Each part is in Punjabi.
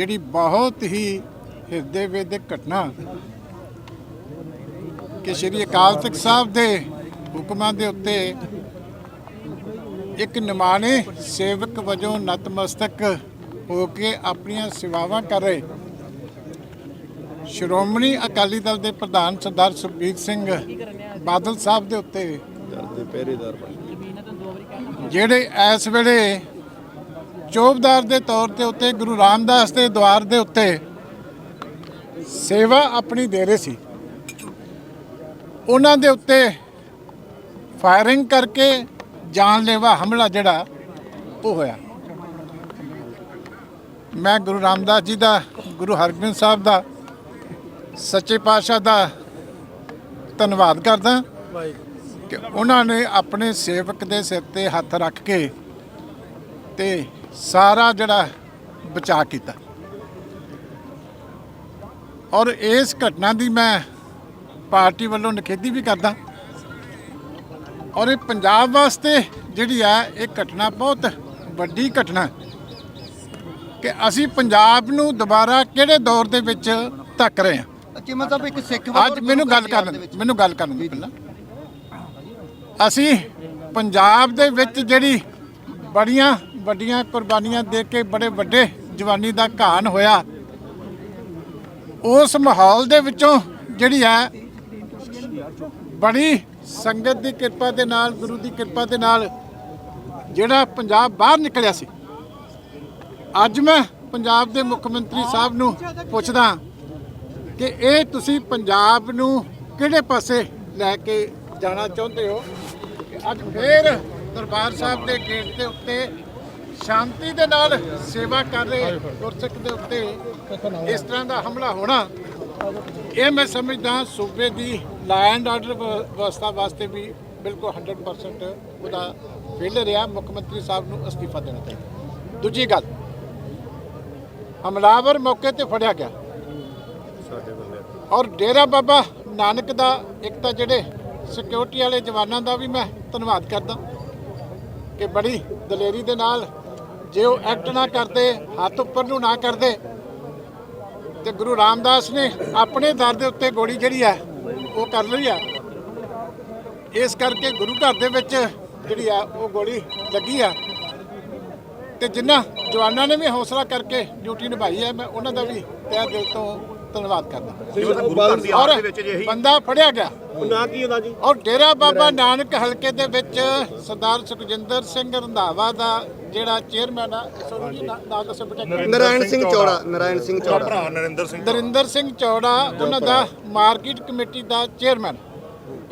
ਜਿਹੜੀ ਬਹੁਤ ਹੀ ਹਿਰਦੇ ਵੇਦਕ ਘਟਨਾ ਕਿ ਸ਼੍ਰੀ ਅਕਾਲ ਤਖਤ ਸਾਹਿਬ ਦੇ ਹੁਕਮਾਂ ਦੇ ਉੱਤੇ ਇੱਕ ਨਿਮਾਣੇ ਸੇਵਕ ਵਜੋਂ ਨਤਮਸਤਕ ਹੋ ਕੇ ਆਪਣੀਆਂ ਸੇਵਾਵਾਂ ਕਰ ਰਹੇ ਸ਼੍ਰੋਮਣੀ ਅਕਾਲੀ ਦਲ ਦੇ ਪ੍ਰਧਾਨ ਸਰਦਾਰ ਸੁਖਬੀਰ ਸਿੰਘ ਬਾਦਲ ਸਾਹਿਬ ਦੇ ਉੱਤੇ ਜਿਹੜੇ ਇਸ ਵੇਲੇ ਚੋਬਦਾਰ ਦੇ ਤੌਰ ਤੇ ਉੱਤੇ, ਗੁਰੂ ਰਾਮਦਾਸ ਦੇ ਦਵਾਰ ਦੇ ਉੱਤੇ ਸੇਵਾ ਆਪਣੀ ਦੇ ਰਹੇ ਸੀ। ਉਹਨਾਂ ਦੇ ਉੱਤੇ ਫਾਇਰਿੰਗ ਕਰਕੇ ਜਾਨਲੇਵਾ ਹਮਲਾ ਜਿਹੜਾ, ਉਹ ਹੋਇਆ। ਮੈਂ ਗੁਰੂ ਰਾਮਦਾਸ ਜੀ ਦਾ, ਗੁਰੂ ਹਰਗੋਬਿੰਦ ਸਾਹਿਬ ਦਾ, ਸੱਚੇ ਪਾਤਸ਼ਾਹ ਦਾ ਧੰਨਵਾਦ ਕਰਦਾ ਕਿ ਉਹਨਾਂ ਨੇ ਆਪਣੇ ਸੇਵਕ ਦੇ ਸਿਰ ਤੇ ਹੱਥ ਰੱਖ ਕੇ ਤੇ ਸਾਰਾ ਜਿਹੜਾ ਬਚਾ ਕੀਤਾ। ਔਰ ਇਸ ਘਟਨਾ ਦੀ ਮੈਂ ਪਾਰਟੀ ਵੱਲੋਂ ਨਿਖੇਧੀ ਵੀ ਕਰਦਾ। ਔਰ ਇਹ ਪੰਜਾਬ ਵਾਸਤੇ ਜਿਹੜੀ ਆ ਇਹ ਘਟਨਾ ਬਹੁਤ ਵੱਡੀ ਘਟਨਾ ਕਿ ਅਸੀਂ ਪੰਜਾਬ ਨੂੰ ਦੁਬਾਰਾ ਕਿਹੜੇ ਦੌਰ ਦੇ ਵਿੱਚ ਧੱਕ ਰਹੇ ਹਾਂ? ਚੀਮਾ ਸਾਹਿਬ ਇੱਕ ਸਿੱਖ ਅੱਜ ਮੈਨੂੰ ਗੱਲ ਕਰਨ ਮੈਨੂੰ ਗੱਲ ਕਰਨ ਦੀ ਪਹਿਲਾਂ। ਅਸੀਂ ਪੰਜਾਬ ਦੇ ਵਿੱਚ ਜਿਹੜੀ ਬੜੀਆਂ ਵੱਡੀਆਂ ਕੁਰਬਾਨੀਆਂ ਦੇ ਕੇ ਬੜੇ ਵੱਡੇ ਜਵਾਨੀ ਦਾ ਘਾਣ ਹੋਇਆ। ਉਸ ਮਾਹੌਲ ਦੇ ਵਿੱਚੋਂ ਜਿਹੜੀ ਹੈ ਬੜੀ ਸੰਗਤ ਦੀ ਕਿਰਪਾ ਦੇ ਨਾਲ, ਗੁਰੂ ਦੀ ਕਿਰਪਾ ਦੇ ਨਾਲ ਜਿਹੜਾ ਪੰਜਾਬ ਬਾਹਰ ਨਿਕਲਿਆ ਸੀ। ਅੱਜ ਮੈਂ ਪੰਜਾਬ ਦੇ ਮੁੱਖ ਮੰਤਰੀ ਸਾਹਿਬ ਨੂੰ ਪੁੱਛਦਾ ਕਿ ਇਹ ਤੁਸੀਂ ਪੰਜਾਬ ਨੂੰ ਕਿਹੜੇ ਪਾਸੇ ਲੈ ਕੇ ਜਾਣਾ ਚਾਹੁੰਦੇ ਹੋ? ਅੱਜ ਫੇਰ ਦਰਬਾਰ ਸਾਹਿਬ ਦੇ ਗੇਟ ਦੇ ਉੱਤੇ ਸ਼ਾਂਤੀ ਦੇ ਨਾਲ ਸੇਵਾ ਕਰ ਰਹੇ ਗੁਰਸਿੱਖ ਦੇ ਉੱਤੇ ਇਸ ਤਰ੍ਹਾਂ ਦਾ ਹਮਲਾ ਹੋਣਾ, ਇਹ ਮੈਂ ਸਮਝਦਾ ਸੂਬੇ ਦੀ ਲਾਅ ਐਂਡ ਆਰਡਰ ਵਿਵਸਥਾ ਵਾਸਤੇ ਵੀ ਬਿਲਕੁਲ 100% ਉਹਦਾ ਫੇਲਰ ਰਿਹਾ। ਮੁੱਖ ਮੰਤਰੀ ਸਾਹਿਬ ਨੂੰ ਅਸਤੀਫਾ ਦੇਣਾ ਚਾਹੀਦਾ। ਦੂਜੀ ਗੱਲ, ਹਮਲਾਵਰ ਮੌਕੇ ਤੇ ਫੜਿਆ ਗਿਆ। ਔਰ ਡੇਰਾ ਬਾਬਾ ਨਾਨਕ ਦਾ ਇੱਕ ਤਾਂ ਜਿਹੜੇ ਸਿਕਿਉਰਿਟੀ ਵਾਲੇ ਜਵਾਨਾਂ ਦਾ ਵੀ ਮੈਂ ਧੰਨਵਾਦ ਕਰਦਾ। ਕਿ ਬੜੀ ਦਲੇਰੀ ਦੇ ਨਾਲ ਜੇ ਉਹ ਐਕਟ ਨਾ ਕਰਦੇ, ਹੱਥ ਉੱਪਰ ਨੂੰ ਨਾ ਕਰਦੇ, ਤੇ ਗੁਰੂ ਰਾਮਦਾਸ ਨੇ ਆਪਣੇ ਦਰ ਦੇ ਉੱਤੇ ਗੋਲੀ ਜਿਹੜੀ ਹੈ, ਉਹ ਕਰ ਲਈ ਆ ਇਸ ਕਰਕੇ ਗੁਰੂ ਘਰ ਦੇ ਵਿੱਚ ਜਿਹੜੀ ਆ ਉਹ ਗੋਲੀ ਲੱਗੀ ਆ ਤੇ ਜਿਨ੍ਹਾਂ ਜਵਾਨਾਂ ਨੇ ਵੀ ਹੌਸਲਾ ਕਰਕੇ ਡਿਊਟੀ ਨਿਭਾਈ ਹੈ, ਮੈਂ ਉਹਨਾਂ ਦਾ ਵੀ ਤਹਿ ਦਿਲ ਤੋਂ ਧੰਨਵਾਦ ਕਰਦਾ। ਬੰਦਾ ਫੜਿਆ ਗਿਆ। ਨਾ ਕੀ ਹੁੰਦਾ ਜੀ? ਔਰ ਡੇਰਾ ਬਾਬਾ ਨਾਨਕ ਹਲਕੇ ਦੇ ਵਿੱਚ ਸਰਦਾਰ ਸੁਖਜਿੰਦਰ ਸਿੰਘ ਰੰਧਾਵਾ ਦਾ ਜਿਹੜਾ ਚੇਅਰਮੈਨ ਆ ਨਰਾਇਣ ਸਿੰਘ ਚੌੜਾ। ਨਰਾਇਣ ਸਿੰਘ ਚੌੜਾ। ਭਰਾ ਨਰਿੰਦਰ ਸਿੰਘ ਚੌੜਾ। ਉਹਨਾਂ ਦਾ ਮਾਰਕੀਟ ਕਮੇਟੀ ਦਾ ਚੇਅਰਮੈਨ।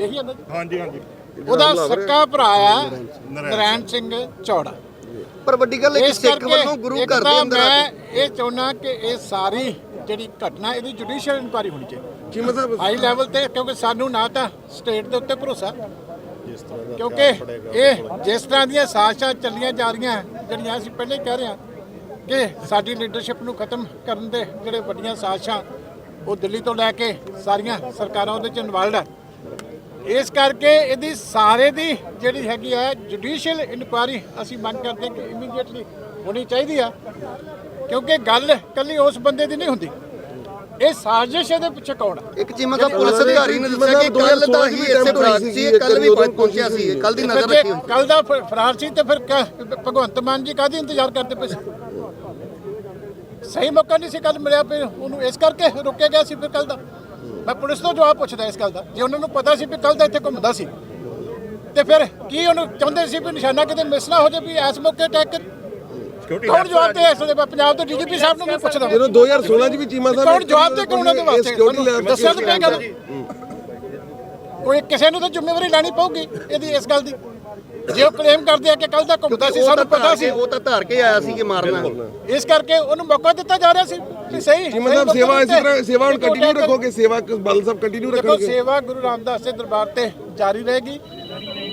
ਇਹੀ ਹੈ ਨਾ ਜੀ? ਹਾਂਜੀ ਹਾਂਜੀ। ਉਹਦਾ ਸੱਕਾ ਭਰਾ ਆ ਨਰਾਇਣ ਸਿੰਘ ਚੌੜਾ। ਪਰ ਵੱਡੀ ਗੱਲ ਕਿ ਇਸ ਸਿੱਖ ਵੱਲੋਂ ਗੁਰੂ ਇੱਕ ਘਰ ਦੇ ਅੰਦਰ ਆ ਮੈਂ ਇਹ ਚਾਹੁੰਦਾ ਕਿ ਇਹ ਸਾਰੀ ਜਿਹੜੀ ਘਟਨਾ ਇਹਦੀ ਜੁਡੀਸ਼ੀਅਲ ਇਨਕੁਆਰੀ ਹੋਣੀ ਚਾਹੀਦੀ। ਚੀਮਾ ਸਾਹਿਬ ਹਾਈ ਲੈਵਲ ਤੇ ਕਿਉਂਕਿ ਸਾਨੂੰ ਨਾ ਤਾਂ ਸਟੇਟ ਦੇ ਉੱਤੇ ਭਰੋਸਾ ਜਿਸ ਤਰ੍ਹਾਂ ਦਾ ਕਿਉਂਕਿ ਇਹ ਜਿਸ ਤਰ੍ਹਾਂ ਦੀਆਂ ਸਾਜ਼ਿਸ਼ਾਂ ਚੱਲੀਆਂ ਜਾ ਰਹੀਆਂ ਜਿਹੜੀਆਂ ਅਸੀਂ ਪਹਿਲੇ ਕਹਿ ਰਹੇ ਹਾਂ ਕਿ ਸਾਡੀ ਲੀਡਰਸ਼ਿਪ ਨੂੰ ਖਤਮ ਕਰਨ ਦੇ ਜਿਹੜੇ ਵੱਡੀਆਂ ਸਾਜ਼ਿਸ਼ਾਂ ਉਹ ਦਿੱਲੀ ਤੋਂ ਲੈ ਕੇ ਸਾਰੀਆਂ ਸਰਕਾਰਾਂ ਉਹਦੇ ਚ ਇਨਵੋਲਡ ਹੈ ਇਸ ਕਰਕੇ ਇਹਦੀ ਸਾਰੇ ਦੀ ਜਿਹੜੀ ਹੈਗੀ ਹੈ ਜੁਡੀਸ਼ੀਅਲ ਇਨਕੁਆਰੀ ਅਸੀਂ ਮੰਗ ਕਰਦੇ ਕਿ ਇਮੀਡੀਏਟਲੀ ਹੋਣੀ ਚਾਹੀਦੀ ਆ ਕਿਉਂਕਿ ਗੱਲ ਕੱਲੀ ਉਸ ਬੰਦੇ ਦੀ ਨਹੀਂ ਹੁੰਦੀ। ਇਹ ਸਾਜ਼ਿਸ਼ ਇਹਦੇ ਪਿੱਛੇ ਕੌਣ ਹੈ ਇੱਕ ਚੀਮਾ ਸਾਹਿਬ ਪੁਲਿਸ ਅਧਿਕਾਰੀ ਨੇ ਦੱਸਿਆ ਕਿ ਕੱਲ ਤਾਂ ਹੀ ਇੱਥੇ ਫਰਾਰ ਸੀ ਕੱਲ ਵੀ ਪਹੁੰਚਿਆ ਸੀ ਕੱਲ ਦੀ ਨਜ਼ਰ ਰੱਖੀ। ਹੋਈ ਕੱਲ ਦਾ ਫਰਾਰ ਸੀ ਤੇ ਫਿਰ ਭਗਵੰਤ ਮਾਨ ਜੀ ਕਾਹਦੀ ਇੰਤਜ਼ਾਰ ਕਰਦੇ ਪਏ ਸੀ? ਸਹੀ ਮੌਕਾ ਨਹੀਂ ਸੀ ਕੱਲ ਮਿਲਿਆ ਫਿਰ ਉਹਨੂੰ ਇਸ ਕਰਕੇ ਰੋਕਿਆ ਗਿਆ ਸੀ ਫਿਰ ਕੱਲ ਦਾ? ਮੈਂ ਪੁਲਿਸ ਤੋਂ ਜਵਾਬ ਪੁੱਛਦਾ ਇਸ ਗੱਲ ਦਾ। ਜੇ ਉਹਨਾਂ ਨੂੰ ਪਤਾ ਸੀ ਵੀ ਕੱਲ ਦਾ ਇੱਥੇ ਘੁੰਮਦਾ ਸੀ ਤੇ ਫਿਰ ਕੀ ਉਹਨੂੰ ਚਾਹੁੰਦੇ ਸੀ ਵੀ ਨਿਸ਼ਾਨਾ ਕਿਤੇ ਮਿਸ ਨਾ ਹੋ ਜਾਵੇ ਵੀ ਇਸ ਮੌਕੇ ਅਟੈਕ ਸਿਕਿਉਰਿਟੀ ਕੌਣ ਜਵਾਬ ਦੇ ਇਸ ਦੇ ਪੰਜਾਬ ਦੇ ਡੀਜੀਪੀ ਸਾਹਿਬ ਨੂੰ ਵੀ ਪੁੱਛਦਾ। ਜਦੋਂ 2016 ਚ ਵੀ ਚੀਮਾ ਸਾਹਿਬ ਕੌਣ ਜਵਾਬ ਦੇ ਉਹਨਾਂ ਦੇ ਵਾਸਤੇ? ਦੱਸਿਆ ਤਾਂ ਪਿਆ ਗੱਲ? ਕੋਈ ਕਿਸੇ ਨੂੰ ਤਾਂ ਜ਼ਿੰਮੇਵਾਰੀ ਲੈਣੀ ਪਊਗੀ ਇਹਦੀ ਇਸ ਗੱਲ ਦੀ। ਜੇ ਉਹ ਕਲੇਮ ਕਰਦੇ ਆ ਕਿ ਕੱਲ ਦਾ ਘੁੰਮਦਾ ਸੀ ਸਾਨੂੰ ਪਤਾ ਸੀ। ਉਹ ਤਾਂ ਧਾਰ ਕੇ ਆਇਆ ਸੀ ਕਿ ਮਾਰਨਾ। ਇਸ ਕਰਕੇ ਉਹਨੂੰ ਮੌਕਾ ਦਿੱਤਾ ਜਾ ਰਿਹਾ ਸੀ। ਕਿ ਸਹੀ ਚੀਮਾ ਸਾਹਿਬ ਸਹੀ ਸੇਵਾ ਮੌਕਾ ਇਸੇ ਤਰ੍ਹਾਂ ਦਿੱਤਾ। ਸੇਵਾ ਹੁਣ ਦੇਖੋ, ਕੰਟੀਨਿਊ ਦੇਖੋ, ਰੱਖੋਗੇ ਸੇਵਾ ਬਾਦਲ ਸਾਹਿਬ ਕੰਟੀਨਿਊ ਦੇਖੋ ਰੱਖੋਗੇ ਸੇਵਾ ਗੁਰੂ ਰਾਮਦਾਸ ਦੇ ਦਰਬਾਰ ਤੇ ਜਾਰੀ ਰਹੇਗੀ।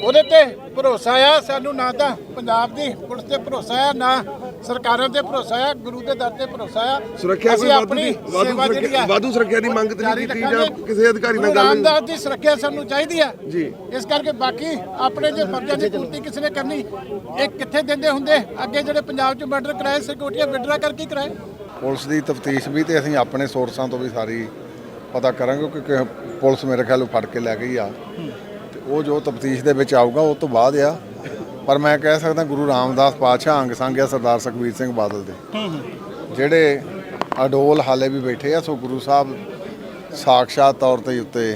ਉਹਦੇ ਤੇ ਭਰੋਸਾ ਆ ਸਾਨੂੰ ਨਾ ਤਾਂ ਪੰਜਾਬ ਦੀ ਪੁਲਿਸ ਤੇ ਭਰੋਸਾ ਆ ਨਾ ਸਰਕਾਰਾਂ ਤੇ ਭਰੋਸਾ ਆ ਗੁਰੂ ਦੇ ਦਰ ਤੇ ਭਰੋਸਾ ਆ। ਸੁਰੱਖਿਆ ਕੋਈ ਅਸੀਂ ਵਾਧੂ ਦੀ ਆਪਣੀ ਵਾਧੂ ਸੇਵਾ ਜਿਹੜੀ ਸੁਰੱਖਿਆ ਆ ਵਾਧੂ ਸੁਰੱਖਿਆ ਦੀ ਮੰਗ ਤੇ ਜਾਰੀ ਨਹੀਂ ਕੀਤੀ ਰੱਖਾਂਗੇ। ਜਾਂ ਕਿਸੇ ਅਧਿਕਾਰੀ ਨਾਲ ਗੁਰੂ ਗੱਲ ਰਾਮਦਾਸ ਦੀ ਸੁਰੱਖਿਆ ਸਾਨੂੰ ਚਾਹੀਦੀ ਆ। ਜੀ। ਇਸ ਕਰਕੇ ਬਾਕੀ ਆਪਣੇ ਜੇ ਫਰਜ਼ਾਂ ਦੀ ਪੂਰਤੀ ਕਿਸੇ ਨੇ ਕਰਨੀ ਇਹ ਕਿੱਥੇ ਦਿੰਦੇ ਹੁੰਦੇ? ਅੱਗੇ ਜਿਹੜੇ ਪੰਜਾਬ 'ਚ ਮਰਡਰ ਕਰਾਏ ਸਿਕਿਉਰਟੀਆਂ ਵਿਡਰਾ ਕਰਕੇ ਹੀ ਕਰਾਏ? ਪੁਲਿਸ ਦੀ ਤਫਤੀਸ਼ ਵੀ ਤੇ ਅਸੀਂ ਆਪਣੇ ਸੋਰਸਾਂ ਤੋਂ ਵੀ ਸਾਰੀ ਪਤਾ ਕਰਾਂਗੇ ਕਿਉਂਕਿ ਪੁਲਿਸ ਮੇਰੇ ਖਿਆਲ ਨੂੰ ਫੜ ਕੇ ਲੈ ਗਈ ਆ। ਤੇ ਉਹ ਜੋ ਤਫਤੀਸ਼ ਦੇ ਵਿੱਚ ਆਊਗਾ ਉਹ ਤੋਂ ਬਾਅਦ ਆ। ਪਰ ਮੈਂ ਕਹਿ ਸਕਦਾ ਗੁਰੂ ਰਾਮਦਾਸ ਪਾਤਸ਼ਾਹ ਅੰਗ ਸੰਗ ਆ ਸਰਦਾਰ ਸੁਖਬੀਰ ਸਿੰਘ ਬਾਦਲ ਦੇ। ਜਿਹੜੇ ਅਡੋਲ ਹਾਲੇ ਵੀ ਬੈਠੇ ਆ ਸੋ ਗੁਰੂ ਸਾਹਿਬ ਸਾਖਸ਼ਾਤ ਤੌਰ ਤੇ ਉੱਤੇ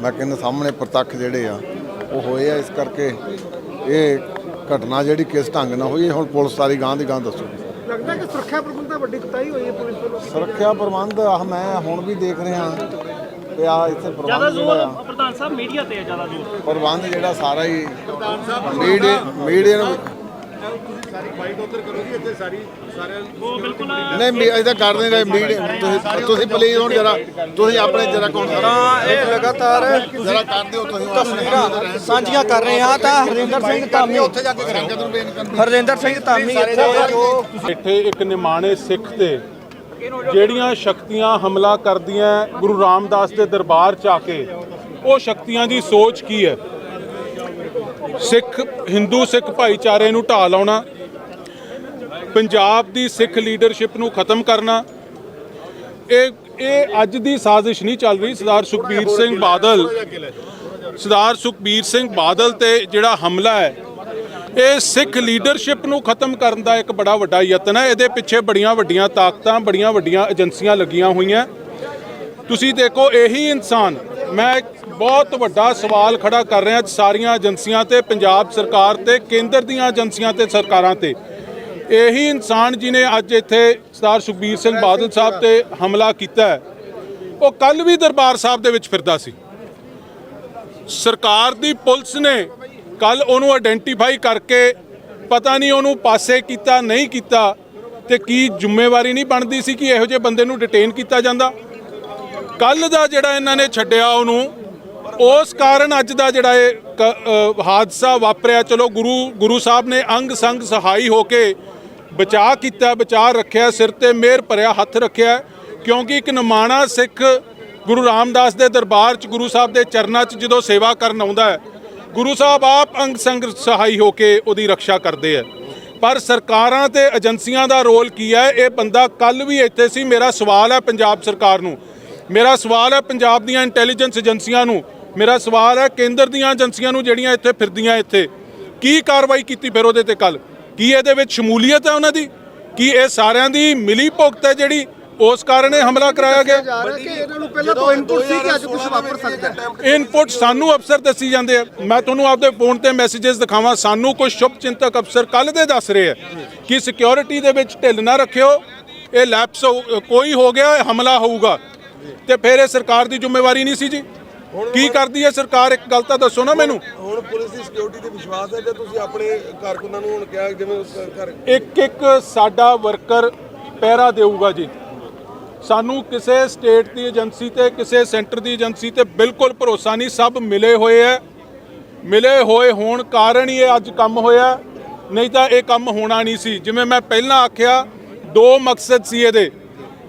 ਮੈਂ ਕਹਿੰਦਾ ਸਾਹਮਣੇ ਪ੍ਰਤੱਖ ਜਿਹੜੇ ਆ ਉਹ ਹੋਏ ਆ। ਇਸ ਕਰਕੇ ਇਹ ਘਟਨਾ ਜਿਹੜੀ ਕਿਸ ਢੰਗ ਨਾਲ ਹੋਈ ਹੁਣ ਪੁਲਿਸ ਸਾਰੀ ਗਾਂ ਦੀ ਗਾਂ ਦੱਸੂਗੀ। ਲੱਗਦਾ ਕਿ ਸੁਰੱਖਿਆ ਪ੍ਰਬੰਧਾਂ ਵੱਡੀ ਕੁਤਾਹੀ ਹੋਈ ਹੈ ਪੁਲਿਸ ਵੱਲੋਂ? ਸੁਰੱਖਿਆ ਪ੍ਰਬੰਧ ਆਹ ਮੈਂ ਹੁਣ ਵੀ ਦੇਖ ਰਿਹਾ ਤੇ ਆ ਇੱਥੇ ਜ਼ਿਆਦਾ ਪ੍ਰਬੰਧ ਜ਼ੋਰ ਜਿਹੜਾ ਪ੍ਰਧਾਨ ਸਾਹਿਬ ਮੀਡੀਆ ਤੇ ਹੈ ਜ਼ਿਆਦਾ ਜ਼ੋਰ। ਪ੍ਰਬੰਧ ਜਿਹੜਾ ਸਾਰਾ ਹੀ ਮੀਡੀਆ ਮੀਡੀਆ ਨੂੰ ਉਹ ਬਿਲਕੁਲ ਨਹੀਂ ਮੀ- ਅਸੀਂ ਤਾਂ ਕਰ ਦੇਗਾ ਮੀਡੀਆ ਤੁਸੀਂ ਤੁਸੀਂ ਪਲੀਜ਼ ਹੁਣ ਜਰਾ ਤੁਸੀਂ ਆਪਣੇ ਜਰਾ ਕੌਣ ਤਾਂ ਇਹ ਲਗਾਤਾਰ ਜਰਾ ਕਰ ਦਿਓ ਤੁਸੀਂ ਤਸਵੀਰਾਂ ਸਾਂਝੀਆਂ ਕਰ ਰਹੇ ਹਾਂ ਤਾਂ ਹਰਜਿੰਦਰ ਸਿੰਘ ਧਾਮੀ ਹਰਜਿੰਦਰ ਸਿੰਘ ਧਾਮੀ ਇੱਥੇ ਜੋ ਇੱਥੇ ਇੱਕ ਨਿਮਾਣੇ ਸਿੱਖ ਤੇ ਜਿਹੜੀਆਂ ਸ਼ਕਤੀਆਂ ਹਮਲਾ ਕਰਦੀਆਂ ਗੁਰੂ ਰਾਮਦਾਸ ਦੇ ਦਰਬਾਰ ਚ ਆ ਕੇ ਉਹ ਸ਼ਕਤੀਆਂ ਦੀ ਸੋਚ ਕੀ ਹੈ? ਸਿੱਖ ਹਿੰਦੂ ਸਿੱਖ ਭਾਈਚਾਰੇ ਨੂੰ ਢਾਹ ਲਾਉਣਾ ਪੰਜਾਬ ਦੀ ਸਿੱਖ ਲੀਡਰਸ਼ਿਪ ਨੂੰ ਖਤਮ ਕਰਨਾ ਇਹ ਇਹ ਅੱਜ ਦੀ ਸਾਜ਼ਿਸ਼ ਨਹੀਂ ਚੱਲ ਰਹੀ। ਸਰਦਾਰ ਸੁਖਬੀਰ ਸਿੰਘ ਬਾਦਲ ਸਰਦਾਰ ਸੁਖਬੀਰ ਸਿੰਘ ਬਾਦਲ ਤੇ ਜਿਹੜਾ ਹਮਲਾ ਹੈ ਇਹ ਸਿੱਖ ਲੀਡਰਸ਼ਿਪ ਨੂੰ ਖਤਮ ਕਰਨ ਦਾ ਇੱਕ ਬੜਾ ਵੱਡਾ ਯਤਨ ਹੈ। ਇਹਦੇ ਪਿੱਛੇ ਬੜੀਆਂ ਵੱਡੀਆਂ ਤਾਕਤਾਂ ਬੜੀਆਂ ਵੱਡੀਆਂ ਏਜੰਸੀਆਂ ਲੱਗੀਆਂ ਹੋਈਆਂ। ਤੁਸੀਂ ਦੇਖੋ ਇਹੀ ਇਨਸਾਨ ਮੈਂ ਬਹੁਤ ਵੱਡਾ ਸਵਾਲ ਖੜਾ ਕਰ ਰਿਹਾ ਸਾਰੀਆਂ ਏਜੰਸੀਆਂ ਤੇ, ਪੰਜਾਬ ਸਰਕਾਰ ਤੇ, ਕੇਂਦਰ ਦੀਆਂ ਏਜੰਸੀਆਂ ਤੇ, ਸਰਕਾਰਾਂ ਤੇ। ਇਹੀ ਇਨਸਾਨ ਜਿਨੇ ਅੱਜ ਇੱਥੇ ਸਰਦਾਰ ਸੁਖਬੀਰ ਸਿੰਘ ਬਾਦਲ ਸਾਹਿਬ ਤੇ ਹਮਲਾ ਕੀਤਾ ਉਹ ਕੱਲ ਵੀ ਦਰਬਾਰ ਸਾਹਿਬ ਦੇ ਵਿੱਚ ਫਿਰਦਾ ਸੀ। ਸਰਕਾਰ ਦੀ ਪੁਲਿਸ ਨੇ ਕੱਲ ਉਹਨੂੰ ਆਇਡੈਂਟੀਫਾਈ ਕਰਕੇ ਪਤਾ ਨਹੀਂ ਉਹਨੂੰ ਪਾਸੇ ਕੀਤਾ, ਨਹੀਂ ਕੀਤਾ ਤੇ ਕੀ ਜ਼ਿੰਮੇਵਾਰੀ ਨਹੀਂ ਬਣਦੀ ਸੀ ਕਿ ਇਹੋ ਜਿਹੇ ਬੰਦੇ ਨੂੰ ਡਿਟੇਨ ਕੀਤਾ ਜਾਂਦਾ। ਕੱਲ ਦਾ ਜਿਹੜਾ ਇਹਨਾਂ ਨੇ ਛੱਡਿਆ ਉਹਨੂੰ ਉਸ ਕਾਰਨ ਅੱਜ ਦਾ ਜਿਹੜਾ ਇਹ ਕ- ਹਾਦਸਾ ਵਾਪਰਿਆ। ਚਲੋ, ਗੁਰੂ ਗੁਰੂ ਸਾਹਿਬ ਨੇ ਅੰਗ ਸੰਗ ਸਹਾਈ ਹੋ ਕੇ ਬਚਾ ਕੀਤਾ, ਬਚਾ ਰੱਖਿਆ, ਸਿਰ ਤੇ ਮਿਹਰ ਭਰਿਆ, ਹੱਥ ਰੱਖਿਆ, ਕਿਉਂਕਿ ਇੱਕ ਨਿਮਾਣਾ ਸਿੱਖ ਗੁਰੂ ਰਾਮਦਾਸ ਦੇ ਦਰਬਾਰ 'ਚ, ਗੁਰੂ ਸਾਹਿਬ ਦੇ ਚਰਨਾਂ 'ਚ ਜਦੋਂ ਸੇਵਾ ਕਰਨ ਆਉਂਦਾ ਹੈ, ਗੁਰੂ ਸਾਹਿਬ ਆਪ ਅੰਗ ਸੰਗ ਸਹਾਈ ਹੋ ਕੇ ਉਹਦੀ ਰੱਖਿਆ ਕਰਦੇ ਆ ਪਰ ਸਰਕਾਰਾਂ ਤੇ ਏਜੰਸੀਆਂ ਦਾ ਰੋਲ ਕੀ ਹੈ? ਇਹ ਬੰਦਾ ਕੱਲ ਵੀ ਇੱਥੇ ਸੀ, ਮੇਰਾ ਸਵਾਲ ਹੈ ਪੰਜਾਬ ਸਰਕਾਰ ਨੂੰ। ਮੇਰਾ ਸਵਾਲ ਹੈ ਪੰਜਾਬ ਦੀਆਂ ਇੰਟੈਲੀਜੈਂਸ ਏਜੰਸੀਆਂ ਨੂੰ। ਮੇਰਾ ਸਵਾਲ ਹੈ ਕੇਂਦਰ ਦੀਆਂ ਏਜੰਸੀਆਂ ਨੂੰ ਜਿਹੜੀਆਂ ਇੱਥੇ ਫਿਰਦੀਆਂ ਇੱਥੇ। ਕੀ ਕਾਰਵਾਈ ਕੀਤੀ ਫਿਰ ਉਹਦੇ ਤੇ ਕੱਲ ਕੀ ਇਹਦੇ ਵਿੱਚ ਸ਼ਮੂਲੀਅਤ ਹੈ ਉਹਨਾਂ ਦੀ? ਕੀ ਇਹ ਸਾਰਿਆਂ ਦੀ ਮਿਲੀ ਭੁਗਤ ਹੈ ਜਿਹੜੀ ਉਸ ਕਾਰਨ ਇਹ ਹਮਲਾ ਕਰਾਇਆ ਗਿਆ? ਇਨਪੁਟ ਸਾਨੂੰ ਅਫਸਰ ਦੱਸੀ ਜਾਂਦੇ ਆ। ਮੈਂ ਤੁਹਾਨੂੰ ਆਪਦੇ ਫੋਨ ਤੇ ਮੈਸੇजेस ਦਿਖਾਵਾਂ। ਸਾਨੂੰ ਕੁਝ ਸ਼ੁਭ ਚਿੰਤਕ ਅਫਸਰ ਕੱਲ ਦੇ ਦੱਸ ਰਹੇ ਆ ਕਿ ਸਿਕਿਉਰਿਟੀ ਦੇ ਵਿੱਚ ਢਿੱਲ ਨਾ ਰੱਖਿਓ। ਇਹ ਲੈਪਸ ਕੋਈ ਹੋ ਗਿਆ ਹਮਲਾ ਹੋਊਗਾ। ਤੇ ਫਿਰ ਇਹ ਸਰਕਾਰ ਦੀ ਜ਼ਿੰਮੇਵਾਰੀ ਨਹੀਂ ਸੀ ਜੀ। ਕੀ ਕਰਦੀ ਹੈ ਸਰਕਾਰ? ਇੱਕ ਗੱਲ ਤਾਂ ਦੱਸੋ ਨਾ ਮੈਨੂੰ। ਹੁਣ ਪੁਲਿਸ ਦੀ ਸਿਕਿਉਰਿਟੀ ਤੇ ਵਿਸ਼ਵਾਸ ਹੈ ਜੇ ਤੁਸੀਂ ਆਪਣੇ ਕਾਰਕੁਨਾਂ ਨੂੰ ਹੁਣ ਕਿਹਾ ਜਿਵੇਂ ਉਸ ਘਰ ਇੱਕ ਇੱਕ ਸਾਡਾ ਵਰਕਰ ਪਹਿਰਾ ਦੇਊਗਾ ਜੀ। ਸਾਨੂੰ ਕਿਸੇ ਸਟੇਟ ਦੀ ਏਜੰਸੀ ਤੇ ਕਿਸੇ ਸੈਂਟਰ ਦੀ ਏਜੰਸੀ ਤੇ ਬਿਲਕੁਲ ਭਰੋਸਾ ਨਹੀਂ। ਸਭ ਮਿਲੇ ਹੋਏ ਐ ਮਿਲੇ ਹੋਏ ਹੋਣ ਕਾਰਨ ਹੀ ਇਹ ਅੱਜ ਕੰਮ ਹੋਇਆ। ਨਹੀਂ ਤਾਂ ਇਹ ਕੰਮ ਹੋਣਾ ਨਹੀਂ ਸੀ। ਜਿਵੇਂ ਮੈਂ ਪਹਿਲਾਂ ਆਖਿਆ ਦੋ ਮਕਸਦ ਸੀ ਇਹਦੇ।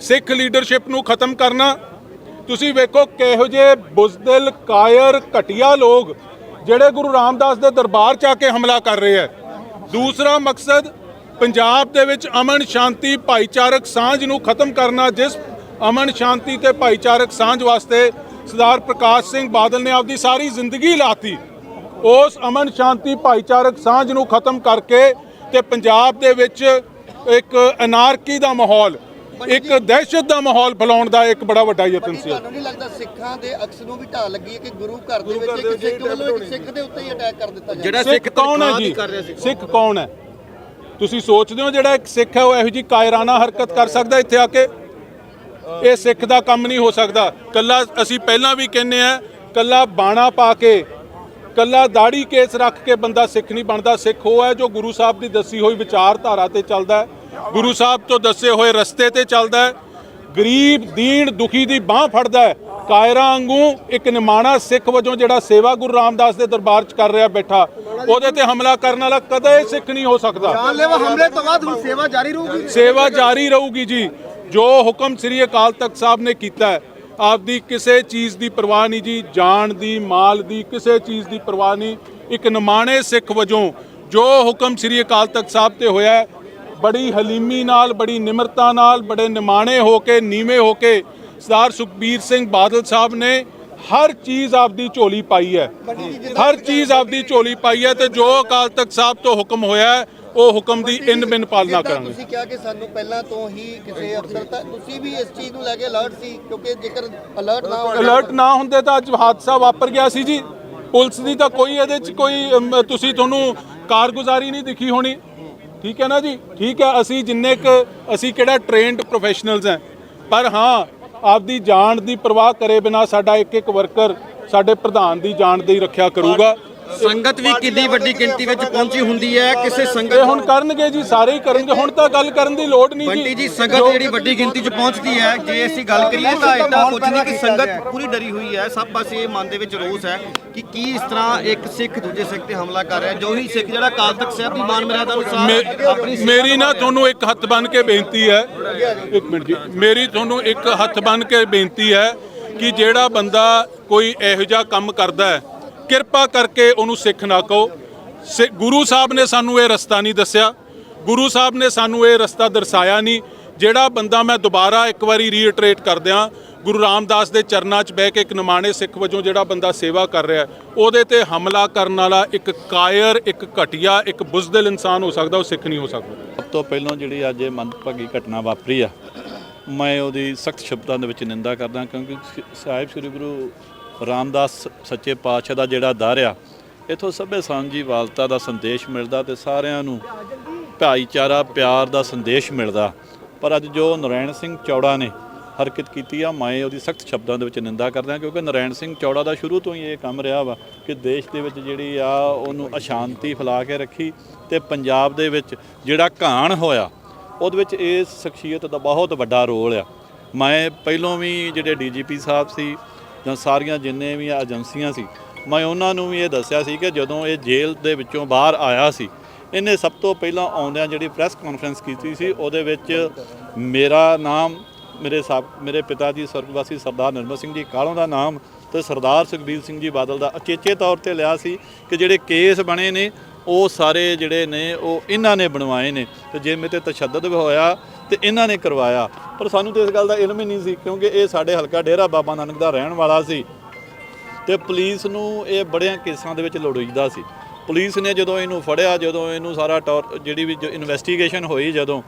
ਸਿੱਖ ਲੀਡਰਸ਼ਿਪ ਨੂੰ ਖਤਮ ਕਰਨਾ। ਤੁਸੀਂ ਵੇਖੋ ਕਿਹੋ ਜਿਹੇ ਬੁਜ਼ਦਿਲ, ਕਾਇਰ, ਘਟੀਆ ਲੋਕ ਜਿਹੜੇ ਗੁਰੂ ਰਾਮਦਾਸ ਦੇ ਦਰਬਾਰ 'ਚ ਆ ਕੇ ਹਮਲਾ ਕਰ ਰਹੇ ਐ ਦੂਸਰਾ ਮਕਸਦ, ਪੰਜਾਬ ਦੇ ਵਿੱਚ ਅਮਨ ਸ਼ਾਂਤੀ, ਭਾਈਚਾਰਕ ਸਾਂਝ ਨੂੰ ਖਤਮ ਕਰਨਾ, ਜਿਸ ਅਮਨ ਸ਼ਾਂਤੀ ਤੇ ਭਾਈਚਾਰਕ ਸਾਂਝ ਵਾਸਤੇ ਸਰਦਾਰ ਪ੍ਰਕਾਸ਼ ਸਿੰਘ ਬਾਦਲ ਨੇ ਆਪਦੀ ਸਾਰੀ ਜ਼ਿੰਦਗੀ ਲਾਤੀ। ਉਸ ਅਮਨ ਸ਼ਾਂਤੀ, ਭਾਈਚਾਰਕ ਸਾਂਝ ਨੂੰ ਖਤਮ ਕਰਕੇ ਤੇ ਪੰਜਾਬ ਦੇ ਵਿੱਚ ਇੱਕ ਅਨਾਰਕੀ ਦਾ ਮਾਹੌਲ ਇੱਕ ਦਹਿਸ਼ਤ ਦਾ ਮਾਹੌਲ ਫੈਲਾਉਣ ਦਾ ਇੱਕ ਬੜਾ ਵੱਡਾ ਯਤਨ ਸੀ। ਤੁਹਾਨੂੰ ਨਹੀਂ ਲੱਗਦਾ ਸਿੱਖਾਂ ਦੇ ਅਕਸ ਨੂੰ ਵੀ ਢਾਹ ਲੱਗੀ ਹੈ ਕਿ ਗੁਰੂ ਘਰ ਦੇ ਵਿੱਚ ਇੱਕ ਸਿੱਖ ਵੱਲੋਂ ਇੱਕ ਸਿੱਖ ਦੇ ਉੱਤੇ ਹੀ ਅਟੈਕ ਕਰ ਦਿੱਤਾ ਜਾਂਦਾ? ਜਿਹੜਾ ਸਿੱਖ ਕੌਣ ਹੈ ਜੀ? ਸਿੱਖ ਕੌਣ ਹੈ? ਤੁਸੀਂ ਸੋਚਦੇ ਹੋ ਜਿਹੜਾ ਇੱਕ ਸਿੱਖ ਹੈ ਉਹ ਇਹੋ ਜੀ ਕਾਇਰਾਨਾ ਹਰਕਤ ਕਰ ਸਕਦਾ ਇੱਥੇ ਆ ਕੇ? ਇਹ ਸਿੱਖ ਦਾ ਕੰਮ ਨਹੀਂ ਹੋ ਸਕਦਾ। ਕੱਲਾ ਅਸੀਂ ਪਹਿਲਾਂ ਵੀ ਕਹਿੰਨੇ ਆ ਕੱਲਾ ਬਾਣਾ ਪਾ ਕੇ ਕੱਲਾ ਦਾੜੀ ਕੇਸ ਰੱਖ ਕੇ ਬੰਦਾ ਸਿੱਖ ਨਹੀਂ ਬਣਦਾ। ਸਿੱਖ ਉਹ ਹੈ ਜੋ ਗੁਰੂ ਸਾਹਿਬ ਦੀ ਦੱਸੀ ਹੋਈ ਵਿਚਾਰਧਾਰਾ ਤੇ ਚੱਲਦਾ ਹੈ। ਗੁਰੂ ਸਾਹਿਬ ਤੋਂ ਦੱਸੇ ਹੋਏ ਰਸਤੇ ਤੇ ਚੱਲਦਾ ਹੈ। ਗਰੀਬ ਦੀਨ ਦੁਖੀ ਦੀ ਬਾਹ ਫੜਦਾ ਹੈ। ਕਾਇਰਾ ਵਾਂਗੂ ਇੱਕ ਨਿਮਾਣਾ ਸਿੱਖ ਵਜੋਂ ਜਿਹੜਾ ਸੇਵਾ ਗੁਰੂ ਰਾਮਦਾਸ ਦੇ ਦਰਬਾਰ 'ਚ ਕਰ ਰਿਹਾ ਬੈਠਾ ਉਹਦੇ ਤੇ ਹਮਲਾ ਕਰਨ ਵਾਲਾ ਕਦੇ ਸਿੱਖ ਨਹੀਂ ਹੋ ਸਕਦਾ। ਜਾਨਲੇਵਾ ਹਮਲੇ ਤੋਂ ਬਾਅਦ ਹੁਣ ਸੇਵਾ ਜਾਰੀ ਰਹੂਗੀ ਸੇਵਾ ਜਾਰੀ ਰਹੂਗੀ ਜੀ। ਜੋ ਹੁਕਮ ਸ੍ਰੀ ਅਕਾਲ ਤਖਤ ਸਾਹਿਬ ਨੇ ਕੀਤਾ ਹੈ ਆਪਦੀ ਕਿਸੇ ਚੀਜ਼ ਦੀ ਪਰਵਾਹ ਨਹੀਂ ਜੀ। ਜਾਨ ਦੀ ਮਾਲ ਦੀ ਕਿਸੇ ਚੀਜ਼ ਦੀ ਪਰਵਾਹ ਨਹੀਂ। ਇੱਕ ਨਿਮਾਣੇ ਸਿੱਖ ਵਜੋਂ ਜੋ ਹੁਕਮ ਸ੍ਰੀ ਅਕਾਲ ਤਖਤ ਸਾਹਿਬ ਤੇ ਹੋਇਆ ਬੜੀ ਹਲੀਮੀ ਨਾਲ ਬੜੀ ਨਿਮਰਤਾ ਨਾਲ ਬੜੇ ਨਿਮਾਣੇ ਹੋ ਕੇ ਨੀਵੇਂ ਹੋ ਕੇ ਸਰਦਾਰ ਸੁਖਬੀਰ ਸਿੰਘ ਬਾਦਲ ਸਾਹਿਬ ਨੇ ਹਰ ਚੀਜ਼ ਆਪਦੀ ਝੋਲੀ ਪਾਈ ਹੈ। ਹਰ ਚੀਜ਼ ਆਪਦੀ ਝੋਲੀ ਪਾਈ ਹੈ ਤੇ ਜੋ ਅਕਾਲ ਤਖਤ ਸਾਹਿਬ ਤੋਂ ਹੁਕਮ ਹੋਇਆ ਹੈ, ਉਹ ਹੁਕਮ ਦੀ ਇਨ ਬਿਨ ਪਾਲਣਾ ਕਰਾਂਗੇ। ਤੁਸੀਂ ਕਿਹਾ ਕਿ ਸਾਨੂੰ ਪਹਿਲਾਂ ਤੋਂ ਹੀ ਕਿਸੇ ਅਫਸਰ ਤਾਂ ਤੁਸੀਂ ਵੀ ਇਸ ਚੀਜ਼ ਨੂੰ ਲੈ ਕੇ ਅਲਰਟ ਸੀ ਕਿਉਂਕਿ ਜੇਕਰ ਅਲਰਟ ਨਾ ਹੋਵੇ ਅਲਰਟ ਨਾ ਹੁੰਦੇ ਤਾਂ ਅੱਜ ਹਾਦਸਾ ਵਾਪਰ ਗਿਆ ਸੀ ਜੀ। ਪੁਲਿਸ ਦੀ ਤਾਂ ਕੋਈ ਇਹਦੇ 'ਚ ਕੋਈ ਤੁਸੀਂ ਤੁਹਾਨੂੰ ਕਾਰਗੁਜ਼ਾਰੀ ਨਹੀਂ ਦਿਖੀ ਹੋਣੀ। ਠੀਕ ਹੈ ਨਾ ਜੀ? ਠੀਕ ਹੈ, ਅਸੀਂ ਜਿੰਨੇ ਕ, ਅਸੀਂ ਕਿਹੜਾ ਟ੍ਰੇਨਡ ਪ੍ਰੋਫੈਸ਼ਨਲਸ ਹਾਂ। ਪਰ ਹਾਂ, ਆਪਦੀ ਜਾਨ ਦੀ ਪਰਵਾਹ ਕਰੇ ਬਿਨਾ ਸਾਡਾ ਇੱਕ ਇੱਕ ਵਰਕਰ ਸਾਡੇ ਪ੍ਰਧਾਨ ਦੀ ਜਾਨ ਦੀ ਰੱਖਿਆ ਕਰੂਗਾ। ਸੰਗਤ ਵੀ ਕਿੰਨੀ ਵੱਡੀ ਗਿਣਤੀ ਵਿੱਚ ਪਹੁੰਚੀ ਹੁੰਦੀ ਹੈ ਕਿਸੇ ਇਹ ਸੰਗਤ ਹੁਣ ਕਰਨਗੇ ਜੀ ਸਾਰੇ ਹੀ ਕਰਨਗੇ ਹੁਣ ਤਾਂ ਗੱਲ ਕਰਨ ਦੀ ਲੋੜ ਨਹੀਂ ਬੰਟੀ ਜੀ ਜੀ ਸੰਗਤ ਜਿਹੜੀ ਵੱਡੀ ਗਿਣਤੀ 'ਚ ਪਹੁੰਚਦੀ ਹੈ ਜੇ ਅਸੀਂ ਗੱਲ ਕਰੀਏ ਤਾਂ ਇਦਾਂ ਕੁਝ ਨਹੀਂ ਕਿ ਸੰਗਤ ਪੂਰੀ ਡਰੀ ਹੋਈ ਹੈ ਸਭ ਪਾਸੇ ਇਹ ਮਨ ਦੇ ਵਿੱਚ ਰੋਸ ਹੈ ਕਿ ਕੀ ਇਸ ਤਰ੍ਹਾਂ ਇੱਕ ਸਿੱਖ ਦੂਜੇ ਸਿੱਖ ਤੇ ਹਮਲਾ ਕਰ ਰਿਹਾ ਜੋ ਹੀ ਸਿੱਖ ਜਿਹੜਾ ਕਾਲ ਤੱਕ ਸਾਹਿਬ ਦੀ ਮਾਨ ਮਰਿਆਦਾ ਅਨੁਸਾਰ ਆਪਣੀ ਮੇ- ਮੇਰੀ ਨਾ ਤੁਹਾਨੂੰ ਇੱਕ ਹੱਥ ਬੰਨ ਕੇ ਬੇਨਤੀ ਹੈ। ਇੱਕ ਮਿੰਟ ਜੀ ਮੇਰੀ ਤੁਹਾਨੂੰ ਇੱਕ ਹੱਥ ਬੰਨ ਕੇ ਬੇਨਤੀ ਹੈ ਕਿ ਜਿਹੜਾ ਬੰਦਾ ਕੋਈ ਇਹੋ ਜਿਹਾ ਕੰਮ ਕਰਦਾ ਹੈ ਕਿਰਪਾ ਕਰਕੇ ਉਹਨੂੰ ਸਿੱਖ ਨਾ ਕਹੋ। ਸਿ- ਗੁਰੂ ਸਾਹਿਬ ਨੇ ਸਾਨੂੰ ਇਹ ਰਸਤਾ ਨਹੀਂ ਦੱਸਿਆ। ਗੁਰੂ ਸਾਹਿਬ ਨੇ ਸਾਨੂੰ ਇਹ ਰਸਤਾ ਦਰਸਾਇਆ ਨਹੀਂ। ਜਿਹੜਾ ਬੰਦਾ ਮੈਂ ਦੁਬਾਰਾ ਇੱਕ ਵਾਰੀ ਰੀਇਟਰੇਟ ਕਰਦਿਆਂ ਗੁਰੂ ਰਾਮਦਾਸ ਦੇ ਚਰਨਾਂ 'ਚ ਬਹਿ ਕੇ ਇੱਕ ਨਿਮਾਣੇ ਸਿੱਖ ਵਜੋਂ ਜਿਹੜਾ ਬੰਦਾ ਸੇਵਾ ਕਰ ਰਿਹਾ ਉਹਦੇ ਤੇ ਹਮਲਾ ਕਰਨ ਵਾਲਾ ਇੱਕ ਕਾਇਰ, ਇੱਕ ਘਟੀਆ, ਇੱਕ ਬੁਜ਼ਦਿਲ ਇਨਸਾਨ ਹੋ ਸਕਦਾ, ਉਹ ਸਿੱਖ ਨਹੀਂ ਹੋ ਸਕਦਾ। ਸਭ ਤੋਂ ਪਹਿਲਾਂ ਜਿਹੜੀ ਅੱਜ ਇਹ ਮੰਦਭਾਗੀ ਘਟਨਾ ਵਾਪਰੀ ਆ, ਮੈਂ ਉਹਦੀ ਸਖਤ ਸ਼ਬਦਾਂ ਦੇ ਵਿੱਚ ਨਿੰਦਾ ਕਰਦਾ ਕਿਉਂਕਿ ਸਾਹਿਬ ਸ੍ਰੀ ਗੁਰੂ ਰਾਮਦਾਸ ਸੱਚੇ ਪਾਤਸ਼ਾਹ ਦਾ ਜਿਹੜਾ ਦਰ ਆ, ਇਥੋਂ ਸਭੇ ਸਾਂਝੀਵਾਲਤਾ ਦਾ ਸੰਦੇਸ਼ ਮਿਲਦਾ ਤੇ ਸਾਰਿਆਂ ਨੂੰ ਭਾਈਚਾਰਾ, ਪਿਆਰ ਦਾ ਸੰਦੇਸ਼ ਮਿਲਦਾ। ਪਰ ਅੱਜ ਜੋ ਨਰੈਣ ਸਿੰਘ ਚੌੜਾ ਨੇ ਹਰਕਤ ਕੀਤੀ ਆ, ਮੈਂ ਉਹਦੀ ਸਖਤ ਸ਼ਬਦਾਂ ਦੇ ਵਿੱਚ ਨਿੰਦਾ ਕਰਦਾ, ਕਿਉਂਕਿ ਨਰੈਣ ਸਿੰਘ ਚੌੜਾ ਦਾ ਸ਼ੁਰੂ ਤੋਂ ਹੀ ਇਹ ਕੰਮ ਰਿਹਾ ਵਾ ਕਿ ਦੇਸ਼ ਦੇ ਵਿੱਚ ਜਿਹੜੀ ਆ, ਉਹਨੂੰ ਅਸ਼ਾਂਤੀ ਫੈਲਾ ਕੇ ਰੱਖੀ ਤੇ ਪੰਜਾਬ ਦੇ ਵਿੱਚ ਜਿਹੜਾ ਘਾਣ ਹੋਇਆ, ਉਹਦੇ ਵਿੱਚ ਇਸ ਸ਼ਖਸੀਅਤ ਦਾ ਬਹੁਤ ਵੱਡਾ ਰੋਲ ਆ। ਮੈਂ ਪਹਿਲੋਂ ਵੀ ਜਿਹੜੇ ਡੀਜੀਪੀ ਸਾਹਿਬ ਸੀ ਜਾਂ ਸਾਰੀਆਂ ਜਿੰਨੇ ਵੀ ਏਜੰਸੀਆਂ ਸੀ, ਮੈਂ ਉਹਨਾਂ ਨੂੰ ਵੀ ਇਹ ਦੱਸਿਆ ਸੀ ਕਿ ਜਦੋਂ ਇਹ ਜੇਲ੍ਹ ਦੇ ਵਿੱਚੋਂ ਬਾਹਰ ਆਇਆ ਸੀ, ਇਹਨੇ ਸਭ ਤੋਂ ਪਹਿਲਾਂ ਆਉਂਦਿਆਂ ਜਿਹੜੀ ਪ੍ਰੈਸ ਕਾਨਫਰੰਸ ਕੀਤੀ ਸੀ, ਉਹਦੇ ਵਿੱਚ ਮੇਰਾ ਨਾਮ, ਮੇਰੇ ਸਾਬ ਮੇਰੇ ਪਿਤਾ ਜੀ ਸਰਗਵਾਸੀ ਸਰਦਾਰ ਨਿਰਮਲ ਸਿੰਘ ਜੀ ਕਾਲੋਂ ਦਾ ਨਾਮ ਤੇ ਸਰਦਾਰ ਸੁਖਬੀਰ ਸਿੰਘ ਜੀ ਬਾਦਲ ਦਾ ਅਚੇਚੇ ਤੌਰ ਤੇ ਲਿਆ ਸੀ ਕਿ ਜਿਹੜੇ ਕੇਸ ਬਣੇ ਨੇ, ਉਹ ਸਾਰੇ ਜਿਹੜੇ ਨੇ, ਉਹ ਇਹਨਾਂ ਨੇ ਬਣਵਾਏ ਨੇ। ਤੇ ਜੇ ਮੇਰੇ ਤੇ ਤਸ਼ੱਦਦ ਵੀ ਹੋਇਆ ਤੇ ਇਹਨਾਂ ਨੇ ਕਰਵਾਇਆ। ਪਰ ਸਾਨੂੰ ਤੇ ਇਸ ਗੱਲ ਦਾ ਇਲਮ ਹੀ ਨਹੀਂ ਸੀ, ਕਿਉਂਕਿ ਇਹ ਸਾਡੇ ਹਲਕਾ ਡੇਰਾ ਬਾਬਾ ਨਾਨਕ ਦਾ ਰਹਿਣ ਵਾਲਾ ਸੀ। ਤੇ ਪੁਲਿਸ ਨੂੰ ਇਹ ਬੜਿਆਂ ਕੇਸਾਂ ਦੇ ਵਿੱਚ ਲੋੜੀਂਦਾ ਸੀ। ਪੁਲਿਸ ਨੇ ਜਦੋਂ ਇਹਨੂੰ ਫੜਿਆ, ਜਦੋਂ ਇਹਨੂੰ ਸਾਰਾ ਟੌਰ, ਜਿਹੜੀ ਵੀ ਇਨਵੈਸਟੀਗੇਸ਼ਨ ਹੋਈ ਜਦੋਂ,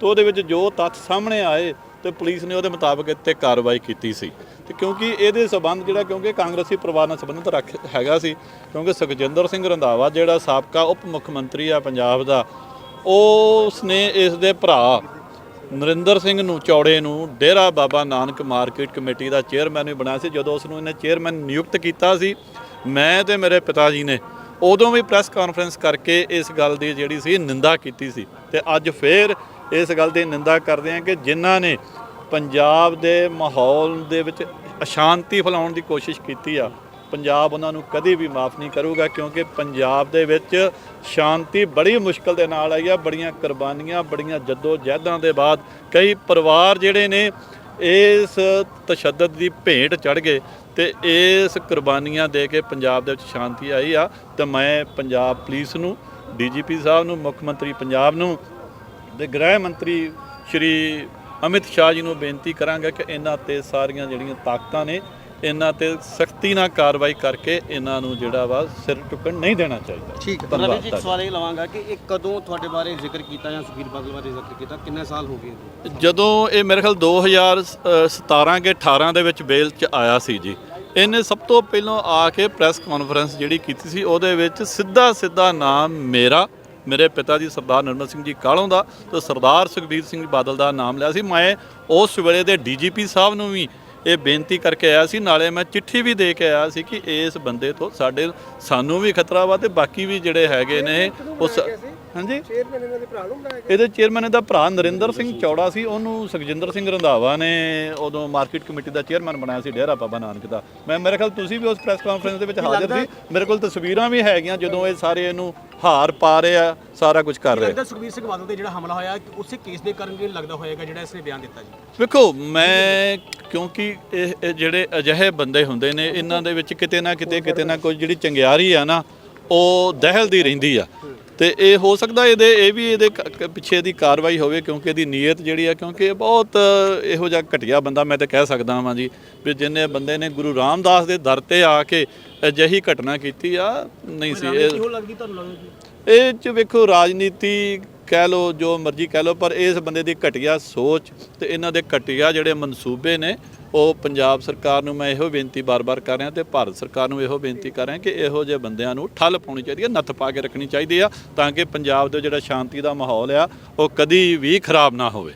ਤੇ ਉਹਦੇ ਵਿੱਚ ਜੋ ਤੱਥ ਸਾਹਮਣੇ ਆਏ ਤੇ ਪੁਲਿਸ ਨੇ ਉਹਦੇ ਮੁਤਾਬਕ ਇੱਥੇ ਕਾਰਵਾਈ ਕੀਤੀ ਸੀ। ਤੇ ਕਿਉਂਕਿ ਇਹਦੇ ਸਬੰਧ ਜਿਹੜਾ, ਕਿਉਂਕਿ ਕਾਂਗਰਸੀ ਪਰਿਵਾਰ ਨਾਲ ਸੰਬੰਧਿਤ ਰੱਖ, ਹੈਗਾ ਸੀ, ਕਿਉਂਕਿ ਸੁਖਜਿੰਦਰ ਸਿੰਘ ਰੰਧਾਵਾ ਜਿਹੜਾ ਸਾਬਕਾ ਉਪ ਮੁੱਖ ਮੰਤਰੀ ਆ ਪੰਜਾਬ ਦਾ, ਉਸ ਨੇ ਇਸ ਦੇ ਭਰਾ ਨਰਿੰਦਰ ਸਿੰਘ ਨੂੰ ਚੌੜੇ ਨੂੰ ਡੇਰਾ ਬਾਬਾ ਨਾਨਕ ਮਾਰਕੀਟ ਕਮੇਟੀ ਦਾ ਚੇਅਰਮੈਨ ਵੀ ਬਣਾਇਆ ਸੀ। ਜਦੋਂ ਉਸ ਨੂੰ ਇਹਨੇ ਚੇਅਰਮੈਨ ਨਿਯੁਕਤ ਕੀਤਾ ਸੀ, ਮੈਂ ਤੇ ਮੇਰੇ ਪਿਤਾ ਜੀ ਨੇ ਉਦੋਂ ਵੀ ਪ੍ਰੈਸ ਕਾਨਫਰੰਸ ਕਰਕੇ ਇਸ ਗੱਲ ਦੀ ਜਿਹੜੀ ਸੀ ਨਿੰਦਾ ਕੀਤੀ ਸੀ। ਤੇ ਅੱਜ ਫੇਰ ਇਸ ਗੱਲ ਦੀ ਨਿੰਦਾ ਕਰਦੇ ਹਾਂ ਕਿ ਜਿਨ੍ਹਾਂ ਨੇ ਪੰਜਾਬ ਦੇ ਮਾਹੌਲ ਦੇ ਵਿੱਚ ਅਸ਼ਾਂਤੀ ਫੈਲਾਉਣ ਦੀ ਕੋਸ਼ਿਸ਼ ਕੀਤੀ ਆ ਪੰਜਾਬ ਉਹਨਾਂ ਨੂੰ ਕਦੇ ਵੀ ਮਾਫ ਨਹੀਂ ਕਰੂਗਾ, ਕਿਉਂਕਿ ਪੰਜਾਬ ਦੇ ਵਿੱਚ ਸ਼ਾਂਤੀ ਬੜੀ ਮੁਸ਼ਕਲ ਦੇ ਨਾਲ ਆਈ ਆ, ਬੜੀਆਂ ਕੁਰਬਾਨੀਆਂ, ਬੜੀਆਂ ਜੱਦੋ ਜਹਿਦਾਂ ਦੇ ਬਾਅਦ ਕਈ ਪਰਿਵਾਰ ਜਿਹੜੇ ਨੇ ਇਸ ਤਸ਼ੱਦਦ ਦੀ ਭੇਟ ਚੜ ਗਏ ਤੇ ਇਸ ਕੁਰਬਾਨੀਆਂ ਦੇ ਕੇ ਪੰਜਾਬ ਦੇ ਵਿੱਚ ਸ਼ਾਂਤੀ ਆਈ ਆ। ਤੇ ਮੈਂ ਪੰਜਾਬ ਪੁਲਿਸ ਨੂੰ, ਡੀਜੀਪੀ ਸਾਹਿਬ ਨੂੰ, ਮੁੱਖ ਮੰਤਰੀ ਪੰਜਾਬ ਨੂੰ ਤੇ ਗ੍ਰਹਿ ਮੰਤਰੀ ਸ਼੍ਰੀ ਅਮਿਤ ਸ਼ਾਹ ਜੀ ਨੂੰ ਬੇਨਤੀ ਕਰਾਂਗਾ ਕਿ ਇਹਨਾਂ ਤੇ ਸਾਰੀਆਂ ਜਿਹੜੀਆਂ ਤਾਕਤਾਂ ਨੇ ਇਹਨਾਂ ਤੇ ਸਖਤੀ ਨਾਲ ਕਾਰਵਾਈ ਕਰਕੇ ਇਹਨਾਂ ਨੂੰ ਜਿਹੜਾ ਵਾ ਸਿਰ ਟੁਕਣ ਨਹੀਂ ਦੇਣਾ ਚਾਹੀਦਾ। ਠੀਕ ਹੈ। ਰਵੀ ਜੀ ਇੱਕ ਸਵਾਲ ਇਹ ਲਵਾਂਗਾ ਕਿ ਇਹ ਕਦੋਂ ਤੁਹਾਡੇ ਬਾਰੇ ਜ਼ਿਕਰ ਕੀਤਾ ਜਾਂ ਸੁਖਬੀਰ ਬਾਦਲ ਬਾਰੇ ਜ਼ਿਕਰ ਕੀਤਾ? ਕਿੰਨੇ ਸਾਲ ਹੋ ਗਏ ਜਦੋਂ ਇਹ ਮੇਰੇ ਖਿਆਲ 2017 ਕੇ 18 ਦੇ ਵਿੱਚ ਬੇਲ ਚ ਆਇਆ ਸੀ ਜੀ ਇਹਨੇ ਸਭ ਤੋਂ ਪਹਿਲਾਂ ਆ ਕੇ ਪ੍ਰੈਸ ਕਾਨਫਰੰਸ ਜਿਹੜੀ ਕੀਤੀ ਸੀ ਉਹਦੇ ਵਿੱਚ ਸਿੱਧਾ ਸਿੱਧਾ ਨਾਮ ਮੇਰਾ ਮੇਰੇ ਪਿਤਾ ਜੀ ਸਰਦਾਰ ਨਰਮਲ ਸਿੰਘ ਜੀ ਕਾਲੋਂ ਦਾ ਤੇ ਸਰਦਾਰ ਸੁਖਬੀਰ ਸਿੰਘ ਬਾਦਲ ਦਾ ਨਾਮ ਲਿਆ ਸੀ। ਮੈਂ ਉਸ ਵੇਲੇ ਦੇ ਡੀਜੀਪੀ ਸਾਹਿਬ ਨੂੰ ਵੀ ਇਹ ਬੇਨਤੀ ਕਰਕੇ ਆਇਆ ਸੀ ਨਾਲੇ ਮੈਂ ਚਿੱਠੀ ਵੀ ਦੇ ਕੇ ਆਇਆ ਸੀ ਕਿ ਇਸ ਬੰਦੇ ਤੋਂ ਸਾਡੇ ਸਾਨੂੰ ਵੀ ਖਤਰਾ ਵਾ ਤੇ ਬਾਕੀ ਵੀ ਜਿਹੜੇ ਹੈਗੇ ਨੇ ਉਸ ਹਾਂਜੀ? ਚੇਅਰਮੈਨ ਇਹਨਾਂ ਦੇ ਭਰਾ ਨੂੰ ਬਣਾਇਆ ਇਹਦੇ ਚੇਅਰਮੈਨ ਦਾ ਭਰਾ ਨਰਿੰਦਰ ਸਿੰਘ ਚੌੜਾ ਸੀ ਉਹਨੂੰ ਸੁਖਜਿੰਦਰ ਸਿੰਘ ਰੰਧਾਵਾ ਨੇ ਉਦੋਂ ਮਾਰਕੀਟ ਕਮੇਟੀ ਦਾ ਚੇਅਰਮੈਨ ਬਣਾਇਆ ਸੀ ਡੇਰਾ ਬਾਬਾ ਨਾਨਕ ਦਾ। ਮੈਂ ਮੇਰੇ ਖਿਆਲ ਤੁਸੀਂ ਵੀ ਉਸ ਪ੍ਰੈਸ ਕਾਨਫਰੰਸ ਦੇ ਵਿੱਚ ਹਾਜ਼ਰ ਸੀ ਮੇਰੇ ਕੋਲ ਤਸਵੀਰਾਂ ਵੀ ਹੈਗੀਆਂ ਜਦੋਂ ਇਹ ਸਾਰੇ ਇਹਨੂੰ ਹਾਰ ਪਾ ਰਹੇ ਆ ਸਾਰਾ ਕੁਝ ਕਰ ਰਹੇ ਆ। ਲੱਗਦਾ ਸੁਖਬੀਰ ਸਿੰਘ ਬਾਦਲ ਤੇ ਜਿਹੜਾ ਹਮਲਾ ਹੋਇਆ ਉਸੇ ਕੇਸ ਦੇ ਕਰਕੇ ਲੱਗਦਾ ਹੋਏਗਾ ਜਿਹੜਾ ਇਸਨੇ ਬਿਆਨ ਦਿੱਤਾ ਜੀ। ਵੇਖੋ ਮੈਂ ਕਿਉਂਕਿ ਇਹ ਇਹ ਜਿਹੜੇ ਅਜਿਹੇ ਬੰਦੇ ਹੁੰਦੇ ਨੇ, ਇਹਨਾਂ ਦੇ ਵਿੱਚ ਕਿਤੇ ਨਾ ਕਿਤੇ ਕਿਤੇ ਨਾ ਕੋਈ ਜਿਹੜੀ ਚੰਗਿਆਰੀ ਆ ਨਾ, ਉਹ ਦਹਿਲਦੀ ਰਹਿੰਦੀ ਆ। ਤੇ ਇਹ ਹੋ ਸਕਦਾ ਇਹਦੇ, ਇਹ ਵੀ ਇਹਦੇ ਕ- ਪਿੱਛੇ ਦੀ ਕਾਰਵਾਈ ਹੋਵੇ, ਕਿਉਂਕਿ ਇਹਦੀ ਨੀਅਤ ਜਿਹੜੀ ਆ, ਕਿਉਂਕਿ ਇਹ ਬਹੁਤ ਇਹੋ ਜਿਹਾ ਘਟੀਆ ਬੰਦਾ ਮੈਂ ਤਾਂ ਕਹਿ ਸਕਦਾ ਹਾਂ ਜੀ, ਵੀ ਜਿੰਨੇ ਬੰਦੇ ਨੇ ਗੁਰੂ ਰਾਮਦਾਸ ਦੇ ਦਰ ਤੇ ਆ ਕੇ ਅਜਿਹੀ ਘਟਨਾ ਕੀਤੀ ਆ, ਨਹੀਂ ਸੀ, ਇਹ ਲੱਗਦੀ ਤੁਹਾਨੂੰ ਲੱਗਦਾ? ਇਹ ਚ ਵੇਖੋ, ਰਾਜਨੀਤੀ ਕਹਿ ਲੋ ਜੋ ਮਰਜ਼ੀ ਕਹਿ ਲੋ ਪਰ ਇਸ ਬੰਦੇ ਦੀ ਘਟੀਆ ਸੋਚ ਤੇ ਇਹਨਾਂ ਦੇ ਘਟੀਆ ਜਿਹੜੇ ਮਨਸੂਬੇ ਨੇ, ਉਹ ਪੰਜਾਬ ਸਰਕਾਰ ਨੂੰ ਮੈਂ ਇਹੋ ਬੇਨਤੀ ਬਾਰ-ਬਾਰ ਕਰ ਰਿਹਾ ਤੇ ਭਾਰਤ ਸਰਕਾਰ ਨੂੰ ਇਹੋ ਬੇਨਤੀ ਕਰ ਰਿਹਾ ਕਿ ਇਹੋ ਜਿਹੇ ਬੰਦਿਆਂ ਨੂੰ ਠੱਲ ਪਾਉਣੀ ਚਾਹੀਦੀ ਹੈ, ਨੱਥ ਪਾ ਕੇ ਰੱਖਣੀ ਚਾਹੀਦੀ ਆ, ਤਾਂ ਕਿ ਪੰਜਾਬ ਦੇ ਜਿਹੜਾ ਸ਼ਾਂਤੀ ਦਾ ਮਾਹੌਲ ਆ, ਉਹ ਕਦੀ ਵੀ ਖਰਾਬ ਨਾ ਹੋਵੇ।